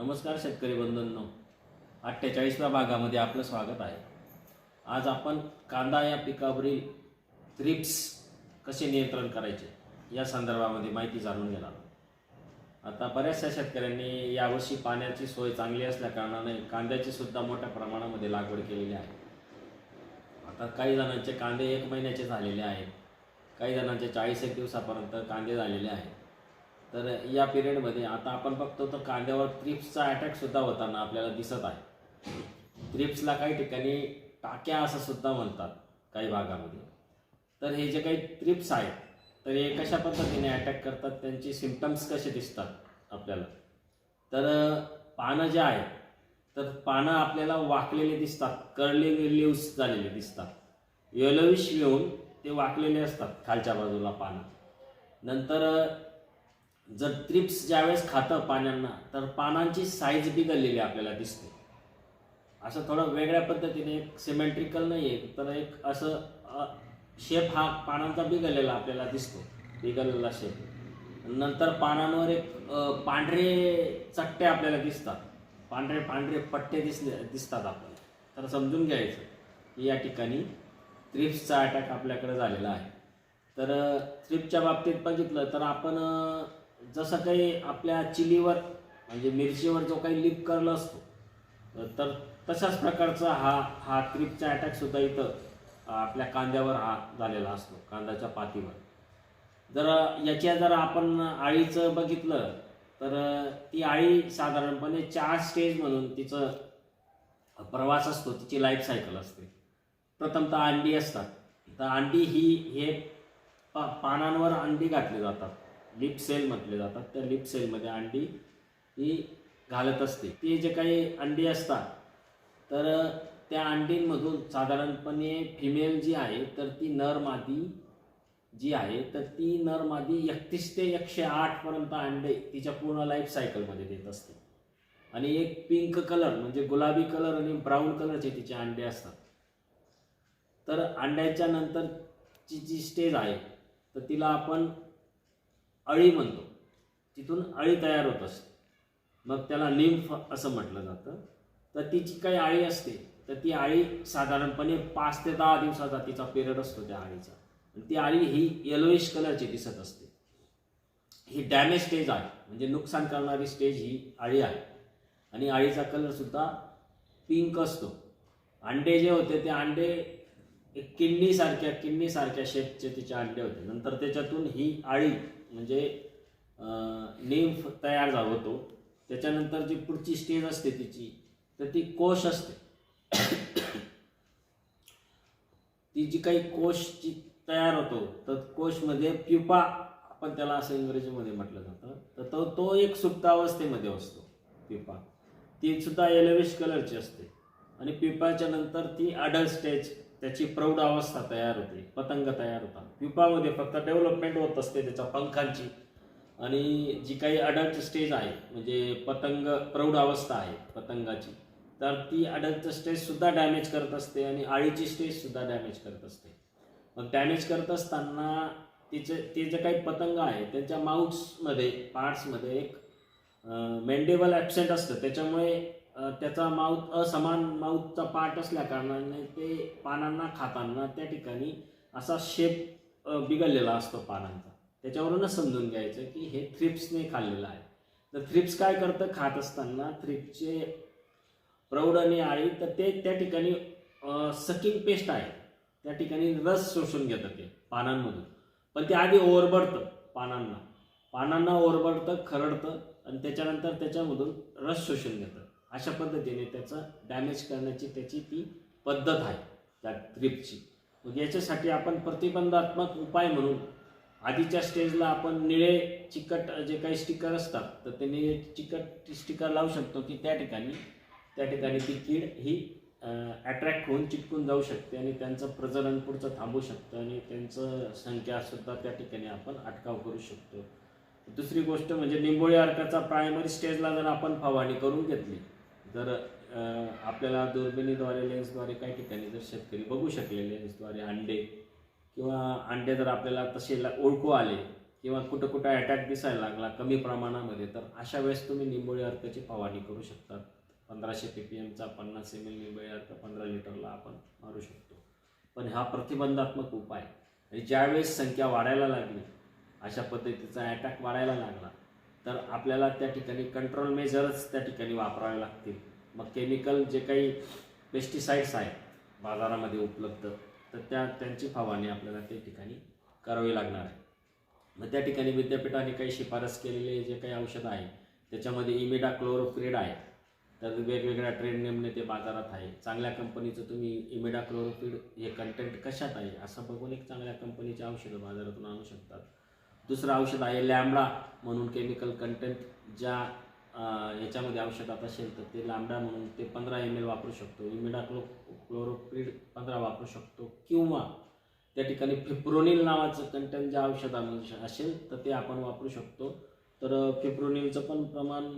नमस्कार शेतकरी बंधूंनो. अठ्ठेचाळीसव्या भागामध्ये आपलं स्वागत आहे. आज आपण कांदा या पिकावरील थ्रिप्स कसे नियंत्रण करायचे या संदर्भामध्ये माहिती जाणून घेणार आता बऱ्याचशा शेतकऱ्यांनी यावर्षी पाण्याची सोय चांगली असल्याकारणाने कांद्याची सुद्धा मोठ्या प्रमाणामध्ये लागवड केलेली आहे. आता काही जणांचे कांदे एक महिन्याचे झालेले आहेत. काही जणांचे चाळीस एक दिवसापर्यंत कांदे झालेले आहेत. तर या पिरियडमध्ये आता आपण बघतो तर कांद्यावर ट्रिप्सचा अटॅक सुद्धा होताना आपल्याला दिसत आहे. ट्रिप्सला काही ठिकाणी टाक्या असं सुद्धा म्हणतात काही भागामध्ये. तर हे जे काही ट्रिप्स आहेत तर हे कशा पद्धतीने अटॅक करतात त्यांचे सिम्पटम्स कसे दिसतात आपल्याला? तर पानं जे आहेत तर पानं आपल्याला वाकलेले दिसतात कर्लेले लिव्स झालेले दिसतात. येलोविश येऊन ते वाकलेले असतात खालच्या बाजूला पानं. नंतर जर ट्रिप्स ज्यावेळेस खातं पाण्यांना तर पानांची साईज बिघडलेली आपल्याला दिसते. असं थोडं वेगळ्या पद्धतीने एक सिमेट्रिकल नाही आहे तर एक असं शेप हा पानांचा बिघडलेला आपल्याला दिसतो. बिघडलेला शेप नंतर पानांवर एक पांढरे चट्टे आपल्याला दिसतात. पांढरे पांढरे पट्टे दिसले दिसतात आपल्याला. तर समजून घ्यायचं की या ठिकाणी थ्रिप्सचा अटॅक आपल्याकडे झालेला आहे. तर थ्रिपच्या बाबतीत बघितलं तर आपण जसं काही आपल्या चिलीवर म्हणजे मिरचीवर जो काही लिप कर्ल असतो तर तशाच प्रकारचा हा हा थ्रिप्सचा अटॅक सुद्धा इथं आपल्या कांद्यावर हा झालेला असतो कांद्याच्या पातीवर. जर याच्या जर आपण आळीचं बघितलं तर ती आळी साधारणपणे चार स्टेज म्हणून तिचं प्रवास असतो तिची लाईफ सायकल असते. प्रथमतः अंडी असतात. तर अंडी ही हे पा पानांवर अंडी घातली जातात. लिप सेल म्हटले जातात. त्या लिप सेलमध्ये अंडी ही घालत असते. ती जे काही अंडी असतात तर त्या अंडींमधून साधारणपणे फिमेल जी आहे तर ती नर मादी जी आहे तर ती नर मादी एकतीस ते एकशे आठपर्यंत अंडे तिच्या पूर्ण लाईफ सायकलमध्ये देत असते. आणि एक पिंक कलर म्हणजे गुलाबी कलर आणि ब्राऊन कलरचे तिचे अंडे असतात. तर अंड्याच्या नंतरची जी स्टेज आहे तर तिला आपण अळी म्हणतो. तिथून अळी तयार होत असते. मग त्याला लिम्फ असं म्हटलं जातं. तर तिची काही आळी असते तर ती आळी साधारणपणे पाच ते दहा दिवसाचा तिचा पिरियड असतो त्या आळीचा आणि ती आळी ही येलोइश कलरची दिसत असते. ही डॅमेज स्टेज आहे. म्हणजे नुकसान करणारी स्टेज ही आळी आहे. आणि आळीचा कलरसुद्धा पिंक असतो. अंडे जे होते ते अंडे एक किडनी सारख्या किडनी सारख्या शेपचे तिचे अंडे होते. नंतर त्याच्यातून ही आळी म्हणजे निम्फ तयार झाला होतो. त्याच्यानंतर जी पुढची स्टेज असते तिची तर ती कोश असते. ती जी काही कोशची तयार होतो तर कोशमध्ये प्युपा आपण त्याला असं इंग्रजीमध्ये म्हटलं जातं. तर तो तो एक सुप्तावस्थेमध्ये असतो प्युपा. ती सुद्धा येलोविश कलरची असते. आणि प्युपाच्या नंतर ती अडल्ट स्टेज त्याची प्रौढ अवस्था तयार होते पतंग तयार होतात प्युपामध्ये फक्त डेव्हलपमेंट होत असते त्याच्या पंखांची. आणि जी काही अडल्ट स्टेज आहे म्हणजे पतंग प्रौढ अवस्था आहे पतंगाची तर ती अडल्ट स्टेज सुद्धा डॅमेज करत असते आणि आळीची स्टेज सुद्धा डॅमेज करत असते. मग डॅमेज करत असताना तिचे ते जे काही पतंग आहे त्यांच्या माउथ्समध्ये पार्ट्समध्ये एक मेंडेबल ॲबसेंट असतं. त्याच्यामुळे त्याचा माऊत असमान माऊतचा पार्ट असल्या कारणाने ते पानांना खाताना त्या ठिकाणी असा शेप बिघडलेला असतो पानांचा. त्याच्यावरूनच समजून घ्यायचं की हे थ्रिप्सने खाल्लेलं आहे. तर थ्रिप्स काय करतं? खात असताना थ्रिप्सचे प्रौढ आणि आळी तर ते त्या ठिकाणी सकिंग पेस्ट आहे. त्या ठिकाणी रस शोषून घेतं ते पानांमधून. पण ते आधी ओरबडतं पानांना. पानांना ओरबडतं खरडतं आणि त्याच्यानंतर त्याच्यामधून रस शोषून घेतं. अशा पद्धतीने त्याचं डॅमेज करण्याची त्याची ती पद्धत आहे त्या थ्रिप्सची मग याच्यासाठी आपण प्रतिबंधात्मक उपाय म्हणून आधीच्या स्टेजला आपण निळे चिकट जे काही स्टिकर असतात तर ते निळे चिकट स्टिकर लावू शकतो की त्या ठिकाणी त्या ठिकाणी ती कीड ही अट्रॅक्ट होऊन चिटकून जाऊ शकते आणि त्यांचं प्रजनन पुढचं थांबू शकतं आणि त्यांचं संख्यासुद्धा त्या ठिकाणी आपण अटकाव करू शकतो. दुसरी गोष्ट म्हणजे निंबोळी अर्काचा प्रायमरी स्टेजला जर आपण फवारणी करून घेतली जर आपल्याला दुर्बिणीद्वारे लेन्सद्वारे काही ठिकाणी जर शेतकरी बघू शकले लेन्सद्वारे अंडे किंवा अंडे जर आपल्याला तसे ओळखू आले किंवा कुठं कुठं अटॅक दिसायला लागला कमी प्रमाणामध्ये तर अशा वेळेस तुम्ही निंबोळी अर्काची फवारणी करू शकतात. पंधराशे पी पी एमचा पन्नास एम एल निंबोळी अर्क पंधरा लिटरला आपण मारू शकतो. पण हा प्रतिबंधात्मक उपाय आणि ज्यावेळेस संख्या वाढायला लागली अशा पद्धतीचा अटॅक वाढायला लागला तर आपल्याला त्या ठिकाणी कंट्रोल मेजरच त्या ठिकाणी वापरावे लागतील. मग केमिकल जे काही पेस्टिसाइड्स आहेत बाजारामध्ये उपलब्ध तर त्या त्यांची फवारणी आपल्याला त्या ठिकाणी करावी लागणार आहे. मग त्या ठिकाणी विद्यापीठाने काही शिफारस केलेले जे काही औषधं आहे त्याच्यामध्ये इमिडा क्लोरोफ्रिड आहे. तर वेगवेगळ्या ट्रेड नेमने ते बाजारात आहे. चांगल्या कंपनीचं तुम्ही इमिडा क्लोरोफिड हे कंटेंट कशात आहे असं बघून एक चांगल्या कंपनीचे औषधं बाजारातून आणू शकतात. दुसरं औषध आहे लॅमडा म्हणून केमिकल कंटेंट ज्या याच्यामध्ये औषधात असेल तर ते लांबडा म्हणून ते पंधरा एम एल वापरू शकतो. इमिडा क्लो क्लोरोफ्रिड पंधरा वापरू शकतो. किंवा त्या ठिकाणी फिप्रोनिल नावाचं कंटेंट ज्या औषधामध्ये असेल तर ते आपण वापरू शकतो. तर फिप्रोनिलचं पण प्रमाण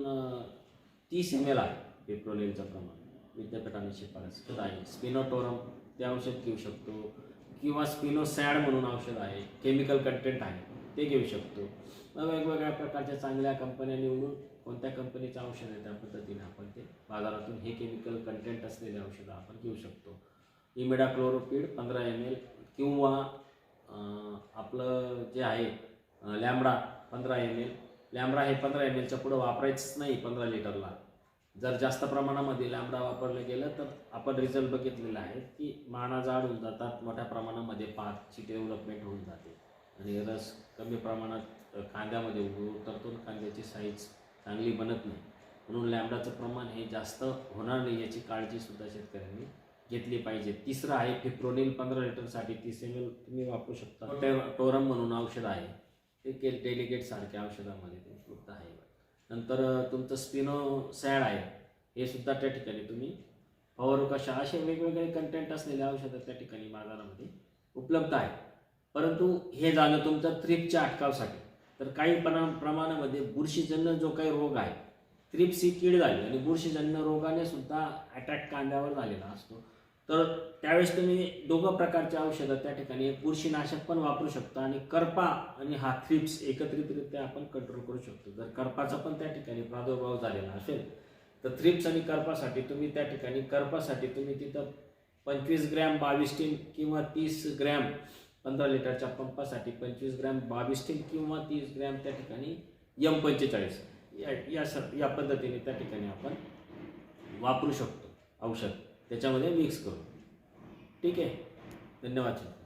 तीस एम एल आहे फिप्रोनिलचं प्रमाण. विद्यापीठाने शिफारस आहे. स्पिनोटोरम ते औषध घेऊ शकतो. किंवा स्पिनोसॅड म्हणून औषध आहे. केमिकल कंटेंट आहे. ते घेऊ शकतो. मग वेगवेगळ्या प्रकारच्या चांगल्या कंपन्या निवडून कोणत्या कंपनीचं औषध आहे त्या पद्धतीने आपण ते बाजारातून हे केमिकल कंटेंट असलेले औषधं आपण घेऊ शकतो. इमिडा क्लोरोपीड पंधरा एम एल किंवा आपलं जे आहे लॅमडा पंधरा एम एल लॅमडा हे पंधरा एम एलच्या पुढं वापरायचंच नाही पंधरा लिटरला. जर जास्त प्रमाणामध्ये लॅमडा वापरलं गेलं तर आपण रिझल्ट बघितलेला आहे की माना जाड होऊन जातात मोठ्या प्रमाणामध्ये पाचची डेव्हलपमेंट होऊन जाते. आणि रस कमी प्रमाणात कांद्यामध्ये उतरतो कांद्याची साईज चांगली बनत नाही. म्हणून लॅमडाचं प्रमाण हे जास्त होणार नाही याची काळजी सुद्धा शेतकऱ्यांनी घेतली पाहिजे. तिसरं आहे फिप्रोनिल पंधरा लिटरसाठी तीस एम एल तुम्ही वापरू शकता. टो- टोरम म्हणून औषध आहे. ते के डेलिगेट सारख्या औषधामध्ये ते उपलब्ध आहे. नंतर तुमचं स्पिनो सॅड आहे. हे सुद्धा त्या ठिकाणी तुम्ही फवारू कशा असे वेगवेगळे कंटेंट असलेले औषधं त्या ठिकाणी बाजारामध्ये उपलब्ध आहे परंतु हे झालं तुमचं त्रिपच्या अटकावसाठी. तर काही प्रमा प्रमाणामध्ये बुरशीजन्य जो काही रोग आहे थ्रिप्स ही कीड झाली आणि बुरशीजन्य रोगाने सुद्धा अटॅक कांद्यावर झालेला असतो. तर त्यावेळेस तुम्ही दोघं प्रकारचे औषधं त्या ठिकाणी बुरशीनाशक पण वापरू शकता आणि करपा आणि हा थ्रिप्स एकत्रितरित्या आपण कंट्रोल करू शकतो. जर करपाचा पण त्या ठिकाणी प्रादुर्भाव झालेला असेल तर थ्रिप्स आणि करपासाठी तुम्ही त्या ठिकाणी करपासाठी तुम्ही तिथं पंचवीस ग्रॅम बावीस टीन किंवा तीस ग्रॅम पंधरा लिटरच्या पंपासाठी पंचवीस ग्रॅम बावीस टीन किंवा तीस ग्रॅम त्या ठिकाणी यम पंचेचाळीस. या या स या पद्धतीने त्या ठिकाणी आपण वापरू शकतो औषध. त्याच्यामध्ये मिक्स करू. ठीक आहे? धन्यवाद सर.